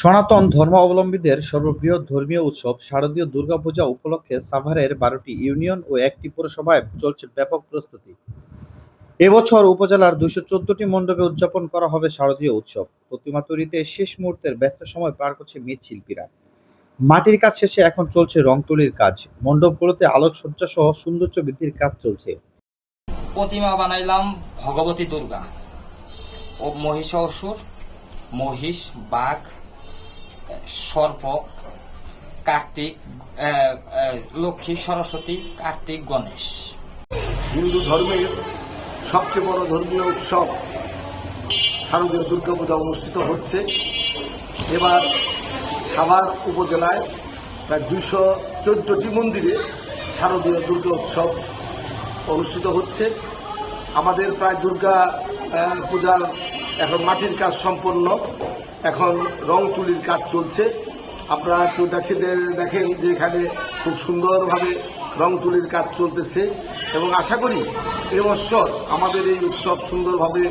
সনাতন ধর্মাবলম্বীদের সর্ববৃহৎ ধর্মীয় উৎসব শারদীয় দুর্গাপূজা উপলক্ষে সাভারের বারোটি ইউনিয়ন ও একটি পৌরসভায় চলছে ব্যাপক প্রস্তুতি। এবছর উপজেলার দুইশো চোদ্দটি মণ্ডপে উদযাপন করা হবে শারদীয় উৎসব। প্রতিমা তৈরিতে শেষ মুহূর্তের ব্যস্ত সময় পার করছে মৃৎশিল্পীরা মাটির কাজ শেষে এখন চলছে রং তুলির কাজ। মণ্ডপগুলোতে আলোকসজ্জা সহ সৌন্দর্য বৃদ্ধির কাজ চলছে। প্রতিমা বানাইলাম ভগবতী দুর্গা। ও মহিষাসুর, মহিষ, বাঘ সর্প, কার্তিক লক্ষ্মী, সরস্বতী, কার্তিক, গণেশ। হিন্দু ধর্মের সবচেয়ে বড় ধর্মীয় উৎসব শারদীয় দুর্গাপূজা অনুষ্ঠিত হচ্ছে। এবার সাভার উপজেলায় প্রায় দুইশো চোদ্দটি মন্দিরে শারদীয় দুর্গা উৎসব অনুষ্ঠিত হচ্ছে। আমাদের প্রায় দুর্গা পূজার এখন মাটির কাজ সম্পন্ন। এখন রং তুলির কাজ চলছে। আপনারা একটু দেখে দেখেন যে এখানে খুব সুন্দরভাবে রং তুলির কাজ চলতেছে এবং আশা করি এবছর আমাদের এই উৎসব সুন্দরভাবে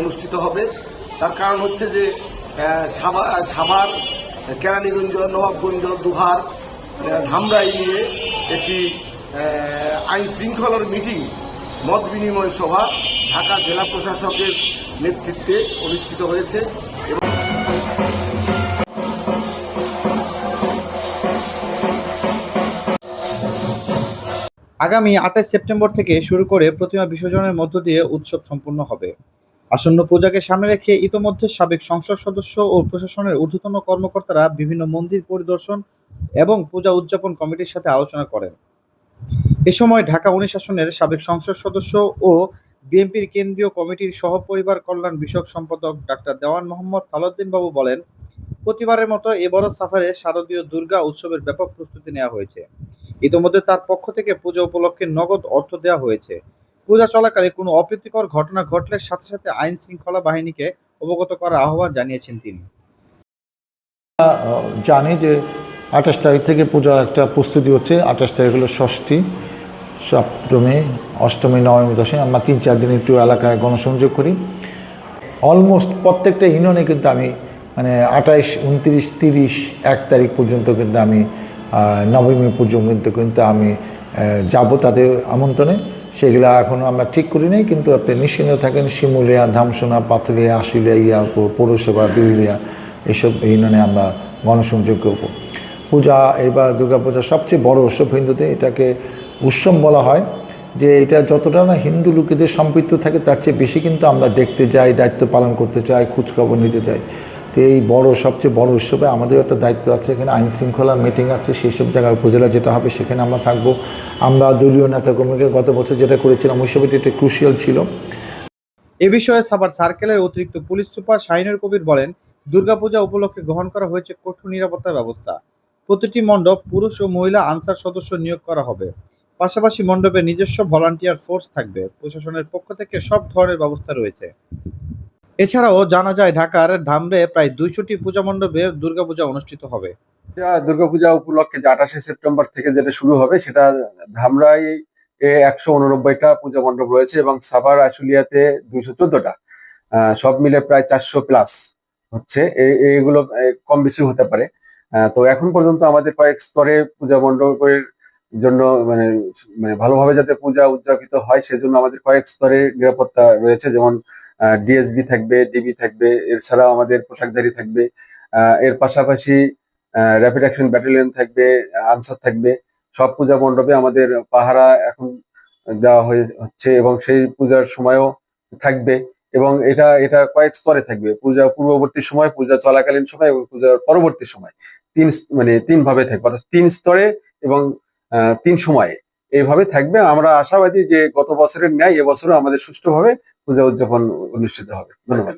অনুষ্ঠিত হবে। তার কারণ হচ্ছে যে সাভার, কেরানীগঞ্জ, নবাবগঞ্জ, দুহার ধামরাই নিয়ে একটি আইন শৃঙ্খলার মিটিং, মত বিনিময় সভা ঢাকা জেলা প্রশাসকের নেতৃত্বে অনুষ্ঠিত হয়েছে। আগামী আঠাশ সেপ্টেম্বর থেকে শুরু করে প্রতিমা বিসর্জনের মধ্য দিয়ে উৎসব সম্পূর্ণ হবে। আসন্ন পূজাকে সামনে রেখে ইতোমধ্যে সাবেক সংসদ সদস্য ও প্রশাসনের ঊর্ধ্বতন কর্মকর্তারা বিভিন্ন মন্দির পরিদর্শন এবং পূজা উদযাপন কমিটির সাথে আলোচনা করেন। এ সময় ঢাকা উনিশ আসনের সাবেক সংসদ সদস্য ও বিএনপির কেন্দ্রীয় কমিটির সহপরিবার কল্যাণ বিষয়ক সম্পাদক ডাক্তার দেওয়ান মোহাম্মদ সালাউদ্দিন বাবু বলেন, প্রতিবারের মতো এবারও সাফারে শারদীয় দুর্গা উৎসবের ব্যাপক প্রস্তুতি নেওয়া হয়েছে। ইতোমধ্যে তার পক্ষ থেকে পূজা উপলক্ষে নগদ অর্থ দেওয়া হয়েছে। পূজা চলাকালে কোনো অপ্রীতিকর ঘটনা ঘটলে সাথে সাথে আইন শৃঙ্খলা বাহিনীকে অবগত করার আহ্বান জানিয়েছেন তিনি। জানি যে আঠাশ তারিখ থেকে পূজা একটা প্রস্তুতি হচ্ছে। আঠাশ তারিখ হলো ষষ্ঠী। সপ্তমী, অষ্টমী, নবমী, দশমী, আমরা তিন, চার দিন একটু এলাকায় গণসংযোগ করি। অলমোস্ট প্রত্যেকটা ইউনিয়নে কিন্তু আমি মানে আঠাইশ, উনত্রিশ, তিরিশ, এক তারিখ পর্যন্ত কিন্তু আমি নবমী পর্যন্ত কিন্তু আমি যাব তাদের আমন্ত্রণে। সেগুলো এখনও আমরা ঠিক করি নাই, কিন্তু আপনি নিশ্চিন্ত থাকেন, শিমুলিয়া, ধামসোনা, পাথলিয়া, আশুলিয়া ইয়া পৌরসভা বিরুলিয়া এসব ইউনিয়নে আমরা গণসংযোগ করব। পূজা এবার দুর্গাপূজা সবচেয়ে বড় উৎসব হিন্দুতে এটাকে উৎসব বলা হয়, যে এটা যতটা না হিন্দু লোকেদের সম্পৃক্ত থাকে, তার চেয়ে বেশি কিন্তু আমরা দেখতে যাই, দায়িত্ব পালন করতে চাই, খোঁজখবর নিতে চাই। তো এই বড়, সবচেয়ে বড় উৎসবে আমাদের একটা দায়িত্ব আছে, এখানে আইন শৃঙ্খলা মিটিং আছে সেই সব জায়গায় উপজেলা যেটা হবে সেখানে আমরা থাকব। আমরা দলীয় নেতাকর্মীকে গত বছর যেটা করেছিলাম, ওই সবটি একটা ক্রুশিয়াল ছিল। এ বিষয়ে সাবার সার্কেলের অতিরিক্ত পুলিশ সুপার শাহিনুর কবির বলেন, দুর্গাপূজা উপলক্ষে গ্রহণ করা হয়েছে কঠোর নিরাপত্তা ব্যবস্থা। প্রতিটি মণ্ডপ পুরুষ ও মহিলা আনসার সদস্য নিয়োগ করা হবে। পাশাপাশি মণ্ডপে নিজস্ব ভলান্টিয়ার ফোর্স থাকবে। প্রশাসনের পক্ষ থেকে সব ধরনের ব্যবস্থা রয়েছে। এছাড়াও জানা যায়, ঢাকার ধামরে প্রায় দুইশোটি পূজা মণ্ডপে দুর্গাপূজা অনুষ্ঠিত হবে। দুর্গাপূজা উপলক্ষে যে আঠাশে সেপ্টেম্বর থেকে যেটা শুরু হবে, সেটা ধামরাই একশো উননব্বইটা পূজা মণ্ডপ রয়েছে এবং সাভার, আশুলিয়াতে দুইশো চোদ্দটা। সব মিলে প্রায় চারশো প্লাস হচ্ছে। এগুলো কম বেশি হতে পারে। তো এখন পর্যন্ত আমাদের কয়েক স্তরে পূজা মণ্ডপের জন্য মানে মানে ভালোভাবে যাতে পূজা উদযাপিত হয়, সেজন্য আমাদের কয়েক স্তরে নিরাপত্তা রয়েছে, যেমন ডিএসবি থাকবে ডিবি থাকবে এছাড়াও আমাদের পোশাকধারী থাকবে এর পাশাপাশি র্যাপিড অ্যাকশন ব্যাটালিয়ন থাকবে, আনসার থাকবে, সব পূজা মণ্ডপে আমাদের পাহারা এখন দেওয়া হয়ে হচ্ছে এবং সেই পূজার সময়ও থাকবে এবং এটা এটা কয়েক স্তরে থাকবে, পূজা পূর্ববর্তী সময়, পূজা চলাকালীন সময় এবং পূজার পরবর্তী সময়। তিন মানে তিন ভাবে থাকবে, অর্থাৎ তিন স্তরে এবং তিন সময়ে। এইভাবে থাকবে। আমরা আশাবাদী যে গত বছরের ন্যায় এবছরও আমাদের সুষ্ঠুভাবে পূজা উদযাপন অনুষ্ঠিত হবে। ধন্যবাদ।